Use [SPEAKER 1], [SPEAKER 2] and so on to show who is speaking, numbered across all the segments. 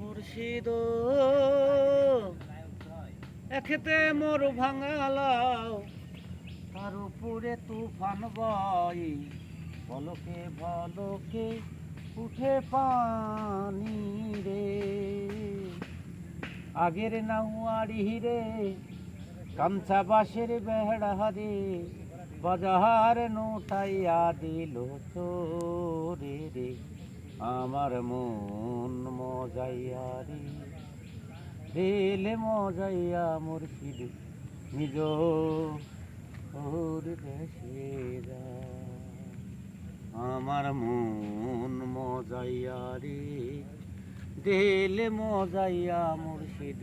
[SPEAKER 1] মুর্শিদ এখেতে মোর ভাঙালাও তার উপরে তুফান বই বলকে বলকে উঠে পানি রে। আগের নাউয়ারি রে কামছা বাসের বেহড়া রে বাজার নোটাইয়া দিল চোরে রে, আমার মন মজাইয়া রে। দিল মজাইয়া মুর্শিদ, নিজ ওর যা। আমার মন মজাইয়া রে দিল মজাইয়া মুর্শিদ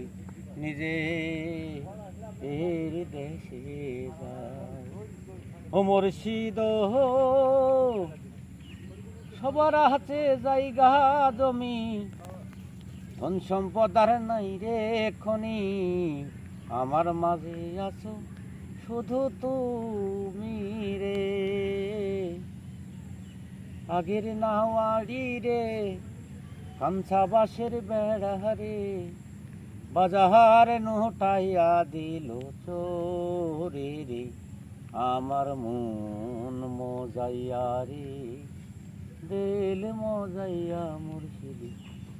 [SPEAKER 1] নিজে এর দেশে যায় ও মুর্শিদ সবার হাতে জায়গা জমি। ধন সম্পদ আর নাই রে খনি। আমার মাঝে আছো শুধু তুমি রে। আগের নাওয়ারি রে কামছা বাসের বেড়া রে। বাজার নোটাইয়া দিল চোরে রে। আমার মন মজাইয়া রে, দিল মজাইয়া মুর্শিদ,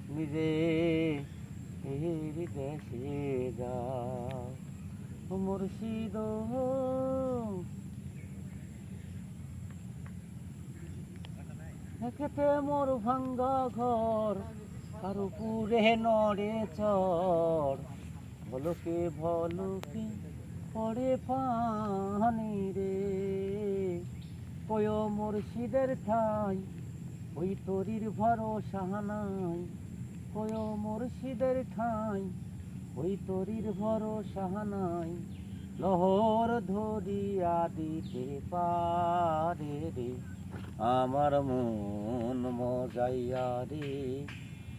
[SPEAKER 1] নিজে এর দেশে যা। মুর্শিদ, একেতে মোর ভাঙ্গা ঘর আর উপরে নড়ে চড় ভলকে ভলকে পড়ে পানি রে। কয় মুর্শিদের ঠাই, ওই তরির ভরসা নাই। কয় মুর্শিদের ঠাই, ওই তরির ভরসা নাই। লহর ধরিয়া দিতে পারে রে, আমার মন মজাইয়া রে।